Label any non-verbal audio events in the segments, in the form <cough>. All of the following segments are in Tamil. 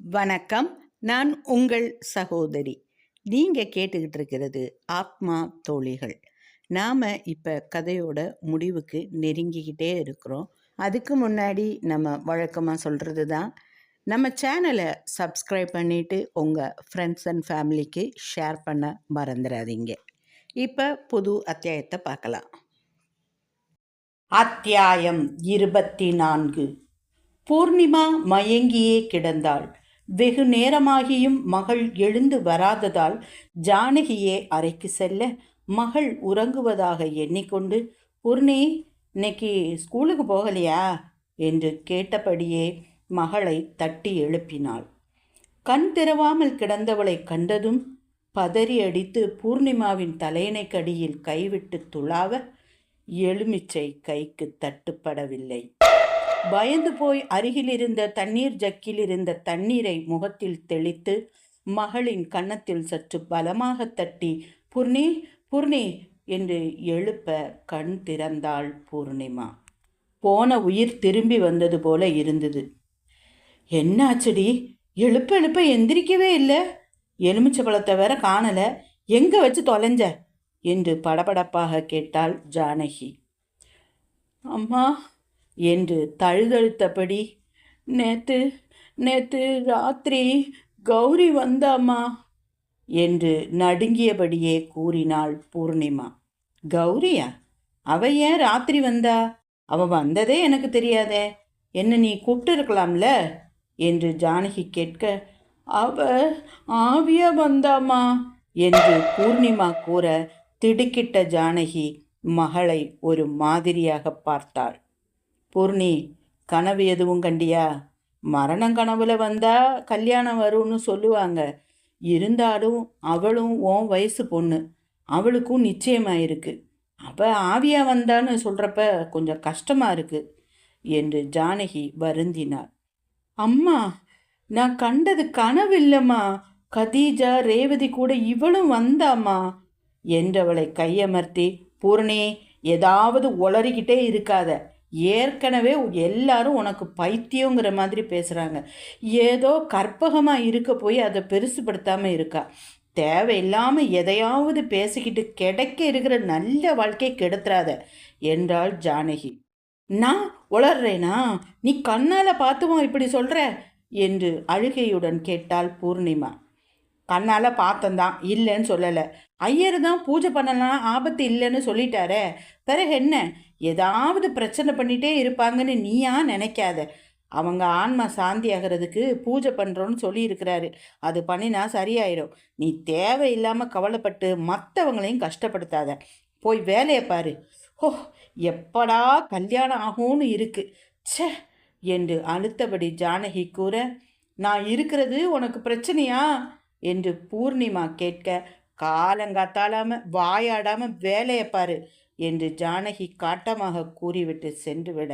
வணக்கம். நான் உங்கள் சகோதரி. நீங்கள் கேட்டுக்கிட்டு இருக்கிறது ஆத்மா தோழிகள். நாம் இப்போ கதையோட முடிவுக்கு நெருங்கிக்கிட்டே இருக்கிறோம். அதுக்கு முன்னாடி நம்ம வழக்கமாக சொல்கிறது தான் நம்ம சேனலை சப்ஸ்கிரைப் பண்ணிவிட்டு உங்கள் ஃப்ரெண்ட்ஸ் அண்ட் ஃபேமிலிக்கு ஷேர் பண்ண மறந்துடாதீங்க இப்போ புது அத்தியாயத்தை பார்க்கலாம். அத்தியாயம் இருபத்தி நான்கு. பூர்ணிமா மயங்கியே கிடந்தாள். வெகு நேரமாகியும் மகள் எழுந்து வராததால் ஜானகியே அறைக்கு செல்ல மகள் உறங்குவதாக எண்ணிக்கொண்டு பூர்ணி இன்னைக்கு ஸ்கூலுக்கு போகலையா? என்று கேட்டபடியே மகளை தட்டி எழுப்பினாள். கண் திறவாமல் கிடந்தவளை கண்டதும் பதறி அடித்து பூர்ணிமாவின் தலையணைக்கடியில் கைவிட்டு துளாவ எலுமிச்சை கைக்கு தட்டுப்படவில்லை. பயந்து போய் அருகில் இருந்த தண்ணீர் ஜக்கில் இருந்த தண்ணீரை முகத்தில் தெளித்து மகளின் கன்னத்தில் சற்று பலமாக தட்டி பூர்ணி பூர்ணி என்று எழுப்ப கண் திறந்தாள் பூர்ணிமா. போன உயிர் திரும்பி வந்தது போல இருந்தது. என்னாச்சடி? எழுப்ப எழுப்ப எந்திரிக்கவே இல்லை. எலுமிச்சை பழத்தை வேற காணல. எங்க வச்சு தொலைஞ்ச? என்று படபடப்பாக கேட்டாள் ஜானகி. அம்மா என்று தழுதழுத்தபடி நேத்து நேத்து ராத்திரி கௌரி வந்தாமா என்று நடுங்கியபடியே கூறினாள் பூர்ணிமா. கௌரியா? அவ ஏன் ராத்திரி வந்தா? அவ வந்ததே எனக்கு தெரியாதே. என்ன நீ கூப்பிட்டு இருக்கலாம்ல என்று ஜானகி கேட்க அவ ஆவியா வந்தாமா என்று பூர்ணிமா கூற திடுக்கிட்ட ஜானகி மகளை ஒரு மாதிரியாக பார்த்தாள். பூர்ணி கனவு எதுவும் கண்டியா? மரணம் கனவுல வந்தா கல்யாணம் வரும்னு சொல்லுவாங்க. இருந்தாலும் அவளும் உன் வயசு பொண்ணு. அவளுக்கும் நிச்சயமாயிருக்கு. அப்போ ஆவியா வந்தான்னு சொல்கிறப்ப கொஞ்சம் கஷ்டமாக இருக்கு என்று ஜானகி வருந்தினார் அம்மா நான் கண்டது கனவு இல்லைம்மா. கதீஜா ரேவதி கூட இவளும் வந்தாம்மா என்றவளை கையமர்த்தி பூர்ணி ஏதாவது உளறிக்கிட்டே இருக்காத. ஏற்கனவே எல்லாரும் உனக்கு பைத்தியங்கிற மாதிரி பேசுகிறாங்க ஏதோ கற்பகமாக இருக்க போய் அதை பெருசுப்படுத்தாமல் இருக்கா? தேவையில்லாமல் எதையாவது பேசிக்கிட்டு கிடைக்க இருக்கிற நல்ல வாழ்க்கை கெடுத்துறாத என்றாள் ஜானகி. நான் உளர்றேனா? நீ கண்ணால் பார்த்துமா இப்படி சொல்கிற என்று அழுகையுடன் கேட்டாள் பூர்ணிமா. கண்ணால் பார்த்தந்தான் இல்லைன்னு சொல்லலை. ஐயர் தான் பூஜை பண்ணலாம் ஆபத்து இல்லைன்னு சொல்லிட்டாரே. பிறகு என்ன? ஏதாவது பிரச்சனை பண்ணிகிட்டே இருப்பாங்கன்னு நீயா நினைக்காத. அவங்க ஆன்மா சாந்தி ஆகிறதுக்கு பூஜை பண்ணுறோன்னு சொல்லியிருக்கிறாரு. அது பண்ணினா சரியாயிடும் நீ தேவையில்லாமல் கவலைப்பட்டு மற்றவங்களையும் கஷ்டப்படுத்தாத. போய் வேலையை பாரு. ஓ எப்படா கல்யாணம் ஆகும்னு இருக்கு. ச்சே என்று அழுத்தபடி ஜானகி கூற நான் இருக்கிறது உனக்கு பிரச்சனையா? என்று பூர்ணிமா கேட்க காலங்காத்தாலாம வாயாடாமல் வேலையை பாரு. என்று ஜானகி காட்டமாக கூறிவிட்டு சென்றுவிட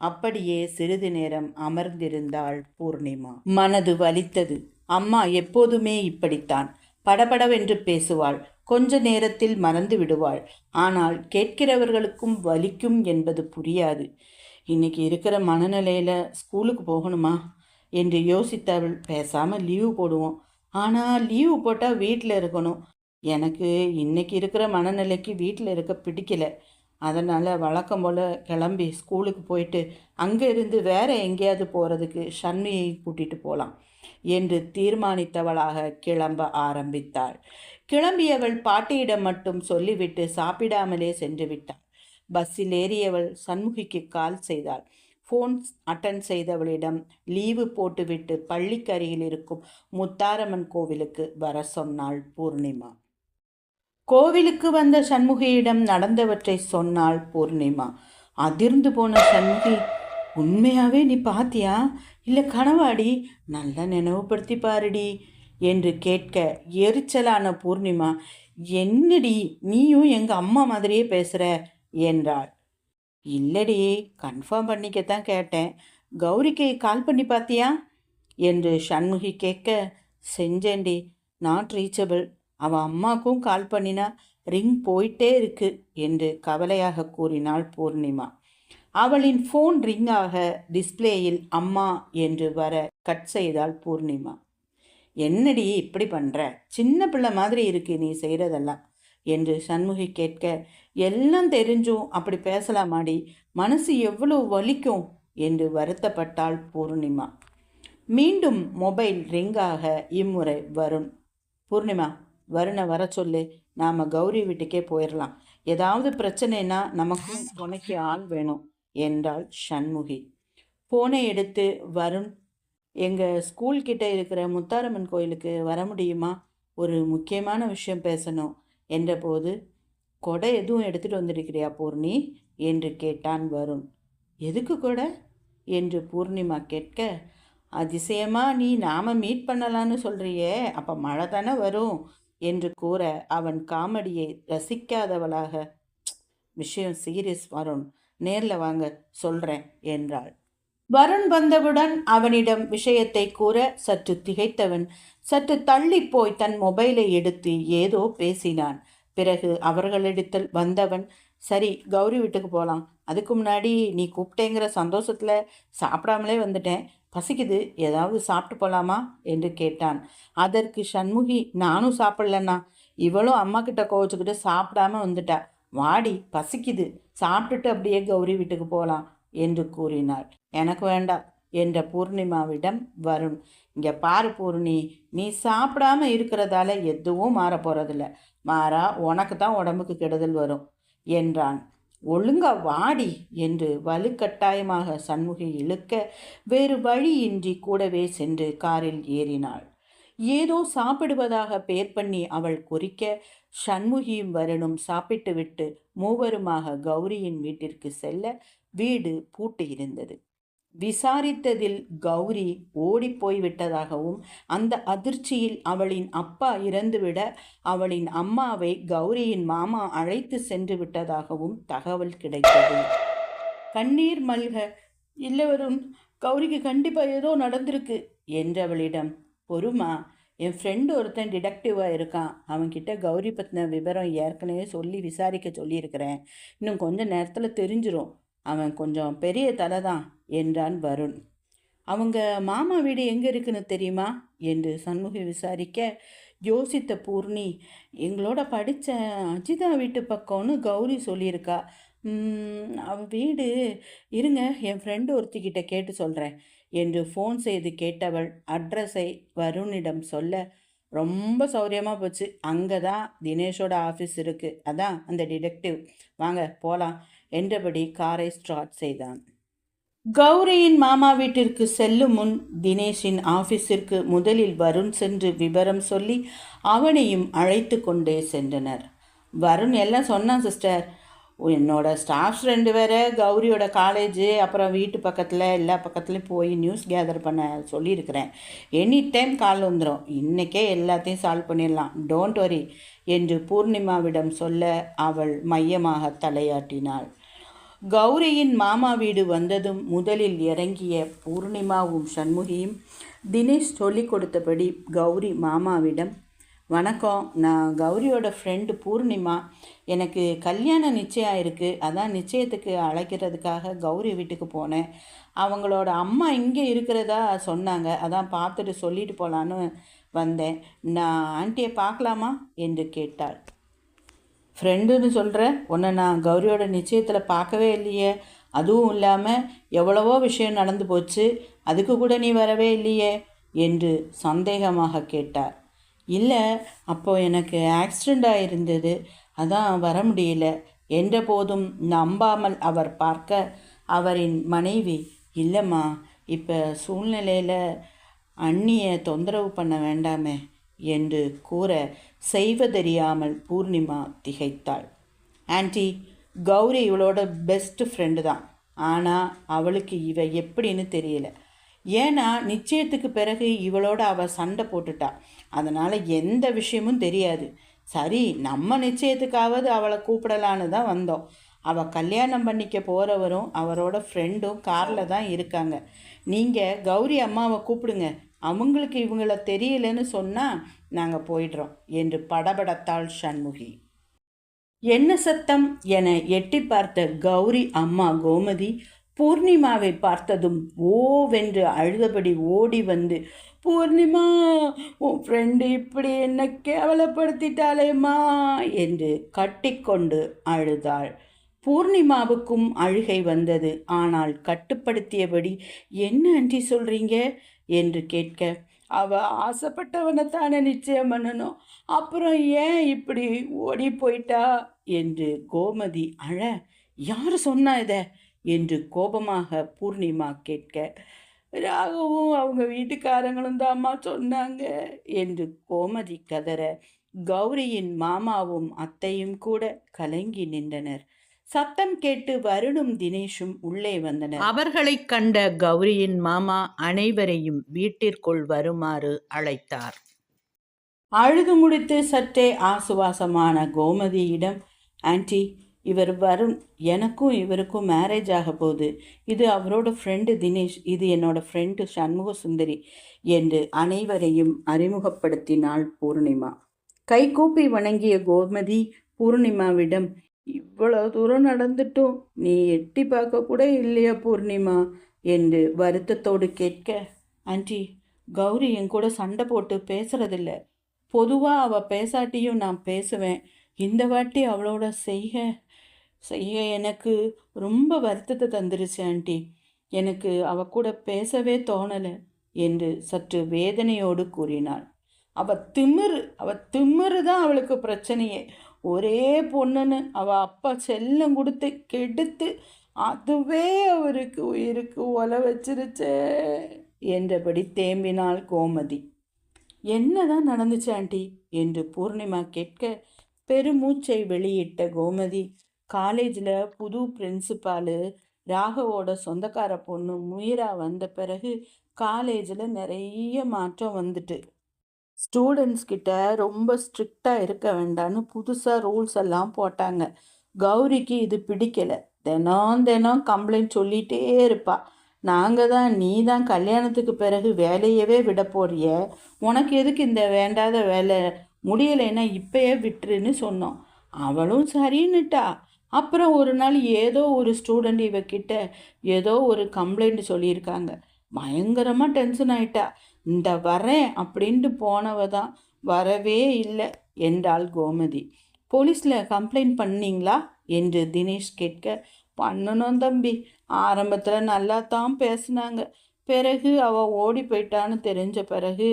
அப்படியே சிறிது நேரம் அமர்ந்திருந்தாள் பூர்ணிமா. மனது வலித்தது. அம்மா எப்போதுமே இப்படித்தான். படபடவென்று பேசுவாள். கொஞ்ச நேரத்தில் மறந்து விடுவாள். ஆனால் கேட்கிறவர்களுக்கும் வலிக்கும் என்பது புரியாது. இன்னைக்கு இருக்கிற மனநிலையில் ஸ்கூலுக்கு போகணுமா? என்று யோசித்தவள். பேசாமல் லீவு போடுவோம். ஆனால் லீவு போட்டால் வீட்டில் இருக்கணும். எனக்கு இன்னைக்கு இருக்கிற மனநிலைக்கு வீட்டில் இருக்க பிடிக்கல. அதனால் வழக்கம் போல் கிளம்பி ஸ்கூலுக்கு போயிட்டு அங்கே இருந்து வேற எங்கேயாவது போகிறதுக்கு ஷண்மியை கூட்டிகிட்டு போகலாம் என்று தீர்மானித்தவளாக கிளம்ப ஆரம்பித்தாள். கிளம்பியவள் பாட்டியிடம் மட்டும் சொல்லிவிட்டு சாப்பிடாமலே சென்று விட்டாள். பஸ்ஸில் ஏறியவள் சண்முகிக்கு கால் செய்தாள். ஃபோன் அட்டன் செய்தவளிடம் லீவு போட்டுவிட்டு பள்ளிக்கு அருகில் இருக்கும் முத்தாரம்மன் கோவிலுக்கு வர சொன்னாள் பூர்ணிமா. கோவிலுக்கு வந்த சண்முகியிடம் நடந்தவற்றை சொன்னாள் பூர்ணிமா அதிர்ந்து போன சண்முகி உண்மையாவே நீ பாத்தியா? இல்லை கனவாடி நல்லா நினைவுபடுத்தி பாருடி என்று கேட்க எரிச்சலான பூர்ணிமா என்னடி நீயும் எங்கள் அம்மா மாதிரியே பேசுகிற என்றாள். இல்லடி கன்ஃபார்ம் பண்ணிக்கத்தான் கேட்டேன். கௌரிக்கு கால் பண்ணி பார்த்தியா என்று சண்முகி கேட்க செஞ்சேன்டி நாட் ரீச்சபிள் அவன் அம்மாக்கும் கால் பண்ணினா ரிங் போயிட்டே இருக்கு என்று கவலையாக கூறினாள் பூர்ணிமா. அவளின் ஃபோன் ரிங்காக டிஸ்ப்ளேயில் அம்மா என்று வர கட் செய்தாள் பூர்ணிமா. என்னடி இப்படி பண்ணுற சின்ன பிள்ளை மாதிரி இருக்கு நீ செய்கிறதெல்லாம் என்று சண்முகி கேட்க எல்லாம் தெரிஞ்சும் அப்படி பேசலாமாடி? மனசு எவ்வளோ வலிக்கும் என்று வருத்தப்பட்டாள் பூர்ணிமா. மீண்டும் மொபைல் ரிங்காக இம்முறை வரும் பூர்ணிமா வருணை வர சொல்லு. நாம் கௌரி வீட்டுக்கே போயிடலாம் ஏதாவது பிரச்சனைனா நமக்கும் துணைக்கு ஆள் வேணும் என்றாள் சண்முகி. ஃபோனை எடுத்து வருண் எங்கள் ஸ்கூல் கிட்ட இருக்கிற முத்தாரம்மன் கோயிலுக்கு வர முடியுமா? ஒரு முக்கியமான விஷயம் பேசணும். என்றபோது கொடை எதுவும் எடுத்துகிட்டு வந்திருக்கிறியா பூர்ணி? என்று கேட்டான் வருண். எதுக்கு கொடை? என்று பூர்ணிமா கேட்க அதிசயமாக நீ நாம மீட் பண்ணலான்னு சொல்கிறியே அப்போ மழை தானே வரும். என்று கூற அவன் காமெடியை ரசிக்காதவளாக விஷயம் சீரியஸ் வருண் நேரில் வாங்க சொல்கிறேன் என்றாள். வருண் வந்தவுடன் அவனிடம் விஷயத்தை கூற சற்று திகைத்தவன் சற்று தள்ளிப்போய் தன் மொபைலை எடுத்து ஏதோ பேசினான். பிறகு அவர்களிடத்தில் வந்தவன் சரி கௌரி வீட்டுக்கு போகலாம் அதுக்கு முன்னாடி நீ கூப்பிட்டேங்கிற சந்தோஷத்தில் சாப்பிடாமலே வந்துட்டேன். பசிக்குது. ஏதாவது சாப்பிட்டு போகலாமா என்று கேட்டான். அதற்கு சண்முகி நானும் சாப்பிட்லண்ணா. இவளும் அம்மா கிட்ட கோவச்சுக்கிட்டு சாப்பிடாம வந்துட்டா. வாடி பசிக்குது. சாப்பிட்டுட்டு அப்படியே கௌரி வீட்டுக்கு போகலாம் என்று கூறினாள். எனக்கு வேண்டாம் என்ற பூர்ணிமாவிடம் வருண். இங்கே பாரு பூர்ணி நீ சாப்பிடாம இருக்கிறதால எதுவும் மாற போகிறதில்ல மாறா உனக்கு தான் உடம்புக்கு கெடுதல் வரும் என்றான். ஒழுங்கா வாடி என்று வலுக்கட்டாயமாக சண்முகி இழுக்க வேறு வழியின்றி கூடவே சென்று காரில் ஏறினாள். ஏதோ சாப்பிடுவதாக பேர் பண்ணி அவள் குறிக்க சண்முகியும் வருணும் சாப்பிட்டுவிட்டு மூவருமாக கௌரியின் வீட்டிற்கு செல்ல வீடு பூட்டியிருந்தது. விசாரித்ததில் கௌரி ஓடிப்போய் விட்டதாகவும் அந்த அதிர்ச்சியில் அவளின் அப்பா இறந்துவிட அவளின் அம்மாவை கௌரியின் மாமா அழைத்து சென்று விட்டதாகவும் தகவல் கிடைத்தது. கண்ணீர் மல்க இல்லவரும் கௌரிக்கு கண்டிப்பாக ஏதோ நடந்திருக்கு என்றவளிடம் பொறுமா என் ஃப்ரெண்டு ஒருத்தன் டிடெக்டிவாக இருக்கான். அவன்கிட்ட கௌரி பற்றின விவரம் ஏற்கனவே சொல்லி விசாரிக்க சொல்லியிருக்கிறேன். இன்னும் கொஞ்சம் நேரத்தில் தெரிஞ்சிடும் அவன் கொஞ்சம் பெரிய தலை தான் என்றான் வருண். அவங்க மாமா வீடு எங்கே இருக்குன்னு தெரியுமா? என்று சண்முகி விசாரிக்க யோசித்த பூர்ணி எங்களோட படித்த அஜிதா வீட்டு பக்கம்னு கௌரி சொல்லியிருக்கா. அவ வீடு இருங்க என் ஃப்ரெண்டு ஒருத்திக்கிட்ட கேட்டு சொல்கிறேன் என்று ஃபோன் செய்து கேட்டவள் அட்ரஸை வருணிடம் சொல்ல ரொம்ப சௌரியமாக போச்சு. அங்கே தான் தினேஷோட ஆஃபீஸ் இருக்குது அதான் அந்த டிடெக்டிவ் வாங்க போகலாம் என்றபடி காரை ஸ்டார்ட் செய்தான். கௌரியின் மாமா வீட்டிற்கு செல்லும் முன் தினேஷின் ஆஃபீஸிற்கு முதலில் வருண் சென்று விவரம் சொல்லி அவனையும் அழைத்து கொண்டே சென்றனர். வருண் எல்லாம் சொன்னான் சிஸ்டர் என்னோட ஸ்டாஃப்ஸ் ரெண்டு பேரை கௌரியோட காலேஜு அப்புறம் வீட்டு பக்கத்தில் எல்லா பக்கத்துலேயும் போய் நியூஸ் கேதர் பண்ண சொல்லியிருக்கிறேன். எனி டைம் கால் வந்துடும் இன்றைக்கே எல்லாத்தையும் சால்வ் பண்ணிடலாம். டோன்ட் வரி என்று பூர்ணிமாவிடம் சொல்ல அவள் மையமாக தலையாட்டினாள். கௌரியின் மாமா வீடு வந்ததும் முதலில் இறங்கிய பூர்ணிமாவும் சண்முகியும் தினேஷ் சொல்லிக் கொடுத்தபடி கௌரி மாமாவிடம் வணக்கம். நான் கௌரியோட ஃப்ரெண்டு பூர்ணிமா. எனக்கு கல்யாணம் நிச்சயம் இருக்குது அதான் நிச்சயத்துக்கு அழைக்கிறதுக்காக கௌரி வீட்டுக்கு போனேன். அவங்களோட அம்மா இங்கே இருக்கிறதா சொன்னாங்க. அதான் பார்த்துட்டு சொல்லிட்டு போகலான்னு வந்தேன். நான் ஆண்டியை பார்க்கலாமா? என்று கேட்டாள். ஃப்ரெண்டுன்னு சொல்கிற உன்னை நான் கௌரியோட நிச்சயத்தில் பார்க்கவே இல்லையே. அதுவும் இல்லாமல் எவ்வளவோ விஷயம் நடந்து போச்சு. அதுக்கு கூட நீ வரவே இல்லையே. என்று சந்தேகமாக கேட்டார். இல்லை அப்போ எனக்கு ஆக்சிடெண்ட் ஆகிருந்தது அதான் வர முடியல. என்ற போதும் நம்பாமல் அவர் பார்க்க அவரின் மனைவி இல்லைம்மா இப்போ சூழ்நிலையில் அண்ணியை தொந்தரவு பண்ண வேண்டாமே என்று கூற செய்வதறியாமல் பூர்ணிமா திகைத்தாள். ஆன்டி கௌரி இவளோட பெஸ்ட் ஃப்ரெண்டு தான். ஆனால் அவளுக்கு இவ எப்படின்னு தெரியல. ஏன்னா நிச்சயத்துக்கு பிறகு இவளோட அவள் சண்டை போட்டுட்டா. அதனால் எந்த விஷயமும் தெரியாது. சரி நம்ம நிச்சயத்துக்காவது அவளை கூப்பிடலான்னு தான் வந்தோம். அவள் கல்யாணம் பண்ணிக்க போகிறவரும் அவரோட ஃப்ரெண்டும் காரில் தான் இருக்காங்க. நீங்கள் கௌரி அம்மாவை கூப்பிடுங்க. அவங்களுக்கு இவங்கள தெரியலன்னு சொன்னால் நாங்கள் போயிடுறோம் என்று படபடத்தாள் சண்முகி. என்ன சத்தம் என எட்டி பார்த்த கௌரி அம்மா கோமதி பூர்ணிமாவை பார்த்ததும் ஓவென்று அழுதபடி ஓடி வந்து பூர்ணிமா உன் ஃப்ரெண்டு இப்படி என்ன கேவலப்படுத்திட்டாளேம்மா என்று கட்டிக்கொண்டு அழுதாள். பூர்ணிமாவுக்கும் அழுகை வந்தது. ஆனால் கட்டுப்படுத்தியபடி என்ன அன்றி சொல்கிறீங்க என்று கேட்க அவ ஆசைப்பட்டவனை தானே நிச்சயம் பண்ணணும். அப்புறம் ஏன் இப்படி ஓடி போயிட்டா? என்று கோமதி அழ யார் சொன்னா இத? என்று கோபமாக பூர்ணிமா கேட்க ராகவும் அவங்க வீட்டுக்காரங்களும் தாம்மா சொன்னாங்க என்று கோமதி கதற. கௌரியின் மாமாவும் அத்தையும் கூட கலங்கி நின்றனர். சத்தம் கேட்டு வருணும் தினேஷும் உள்ளே வந்தனர். அவர்களைக் கண்ட கௌரியின் மாமா அனைவரையும் வீட்டிற்குள் வருமாறு அழைத்தார். அழுது முடித்து சற்றே ஆசுவாசமான கோமதியிடம் ஆன்ட்டி இவர் வருண் எனக்கும் இவருக்கும் மேரேஜ் ஆக போகுது. இது அவரோட ஃப்ரெண்டு தினேஷ் இது என்னோட ஃப்ரெண்டு சண்முக சுந்தரி என்று அனைவரையும் அறிமுகப்படுத்தினாள் பூர்ணிமா. கைகூப்பி வணங்கிய கோமதி பூர்ணிமாவிடம் இவ்வளோ தூரம் நடந்துட்டும் நீ எட்டி பார்க்க கூட இல்லையா பூர்ணிமா? என்று வருத்தத்தோடு கேட்க ஆண்டி கௌரி என் கூட சண்டை போட்டு பேசுறதில்ல. பொதுவாக அவள் பேசாட்டியும் நான் பேசுவேன். இந்த வாட்டி அவளோட செய்க. செய்ய எனக்கு ரொம்ப வருத்தத்தை தந்துருச்சு ஆண்டி. எனக்கு அவ கூட பேசவே தோணலை என்று சற்று வேதனையோடு கூறினாள். அவ திமிரு அவ திமிரு தான் அவளுக்கு பிரச்சனையே. ஒரே பொண்ணுன்னு அவ அப்பா செல்லம் கொடுத்து கெடுத்து அதுவே அவருக்கு உயிருக்கு ஒல வச்சிருச்சே என்றபடி தேம்பினாள் கோமதி. என்னதான் நடந்துச்சு ஆண்டி? என்று பூர்ணிமா கேட்க பெருமூச்சை வெளியிட்ட கோமதி காலேஜில் புது பிரின்சிபாலு ராகவோட சொந்தக்கார பொண்ணு முயிரா வந்த பிறகு காலேஜில் நிறைய மாற்றம் வந்துட்டு. ஸ்டூடெண்ட்ஸ் கிட்ட ரொம்ப ஸ்ட்ரிக்டாக இருக்க வேண்டாம்னு புதுசாக ரூல்ஸ் எல்லாம் போட்டாங்க. கௌரிக்கு இது பிடிக்கலை. தினம் தினம் கம்ப்ளைண்ட் சொல்லிகிட்டே இருப்பா. நாங்கள் தான் நீ தான் கல்யாணத்துக்கு பிறகு வேலையவே விட போறிய? உனக்கு எதுக்கு இந்த வேண்டாத வேலை? முடியலைன்னா இப்பயே விட்டுருன்னு சொன்னோம். அவளும் சரின்னுட்டா. அப்புறம் ஒரு நாள் ஏதோ ஒரு ஸ்டூடெண்ட் இவக்கிட்ட ஏதோ ஒரு கம்ப்ளைண்ட் சொல்லியிருக்காங்க. பயங்கரமாக டென்ஷன் ஆயிட்டா. இந்த வரேன் அப்படின்ட்டு போனவ தான் வரவே இல்லை என்றாள் கோமதி. போலீஸில் கம்ப்ளைண்ட் பண்ணீங்களா? என்று தினேஷ் கேட்க பண்ணணும் தம்பி. ஆரம்பத்தில் நல்லா தான் பேசினாங்க. பிறகு அவள் ஓடி போயிட்டான்னு தெரிஞ்ச பிறகு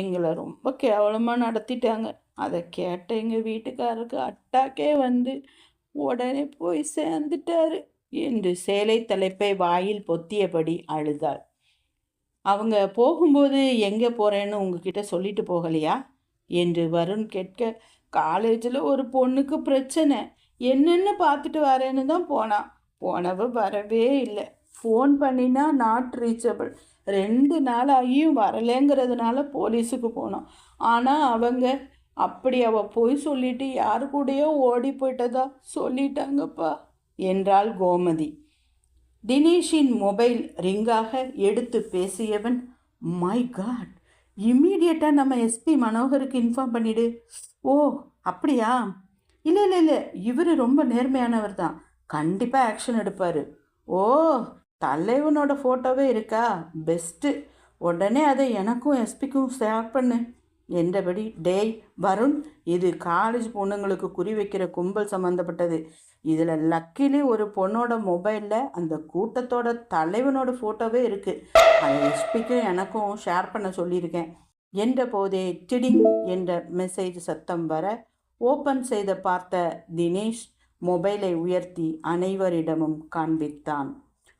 எங்களை ரொம்ப கேவலமாக நடத்திட்டாங்க. அதை கேட்ட எங்கள் வீட்டுக்காரருக்கு அட்டாக்கே வந்து உடனே போய் சேர்ந்துட்டாரு என்று சேலை தலைப்பை வாயில் பொத்தியபடி அழுதாள். அவங்க போகும்போது எங்கே போகிறேன்னு உங்ககிட்ட சொல்லிட்டு போகலையா? என்று வருண் கேட்க காலேஜில் ஒரு பொண்ணுக்கு பிரச்சனை. என்னென்னு பார்த்துட்டு வரேன்னு தான் போனான் போனவ வரவே இல்லை. ஃபோன் பண்ணினா நாட் ரீச்சபிள். ரெண்டு நாள் ஆகியும் வரலைங்கிறதுனால போலீஸுக்கு போனோம். ஆனால் அவங்க அப்படி அவ போய் சொல்லிட்டு யாரு கூடயோ ஓடி போயிட்டதா சொல்லிட்டாங்கப்பா என்றாள் கோமதி. தினேஷின் மொபைல் ரிங்காக எடுத்து பேசியவன் மை காட் இம்மீடியட்டாக நம்ம எஸ்பி மனோகருக்கு இன்ஃபார்ம் பண்ணிடு. ஓ அப்படியா? இல்லை இல்லை இல்லை இவர் ரொம்ப நேர்மையானவர் தான். கண்டிப்பாக ஆக்ஷன் எடுப்பார். ஓ தலைவனோட ஃபோட்டோவே இருக்கா? பெஸ்ட்டு உடனே அதை எனக்கும் எஸ்பிக்கும் ஷேர் பண்ணு. என்றபடி டேய் வருண் இது காலேஜ் பொண்ணுங்களுக்கு குறி வைக்கிற கும்பல் சம்மந்தப்பட்டது இதில் லக்கிலி ஒரு பொண்ணோட மொபைலில் அந்த கூட்டத்தோட தலைவனோட ஃபோட்டோவே இருக்குது அதை எஸ்பிக்கும் எனக்கும் ஷேர் பண்ண சொல்லியிருக்கேன். என்ற போதே டிடிங் என்ற மெசேஜ் சத்தம் வர ஓப்பன் செய்த பார்த்த தினேஷ் மொபைலை உயர்த்தி அனைவரிடமும் காண்பித்தான்.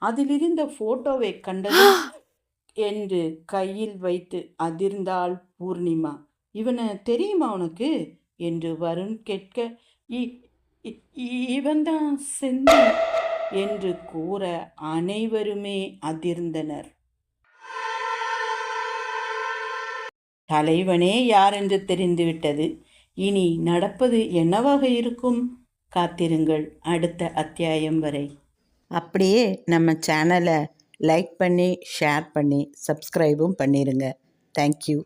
அதிலிருந்த ஃபோட்டோவை கண்டது <gasps> என்று கையில் வைத்து அதிர்ந்தாள் பூர்ணிமா. இவனை தெரியுமா உனக்கு? என்று வருண் கேட்க இவன்தான் செந்தி என்று கூற அனைவருமே அதிர்ந்தனர். தலைவனே யார் என்று தெரிந்துவிட்டது. இனி நடப்பது என்னவாக இருக்கும்? காத்திருங்கள். அடுத்த அத்தியாயம் வரை. அப்படியே நம்ம சேனலை லைக் பண்ணி ஷேர் பண்ணி சப்ஸ்கிரைபும் பண்ணிடுங்க தேங்க்யூ.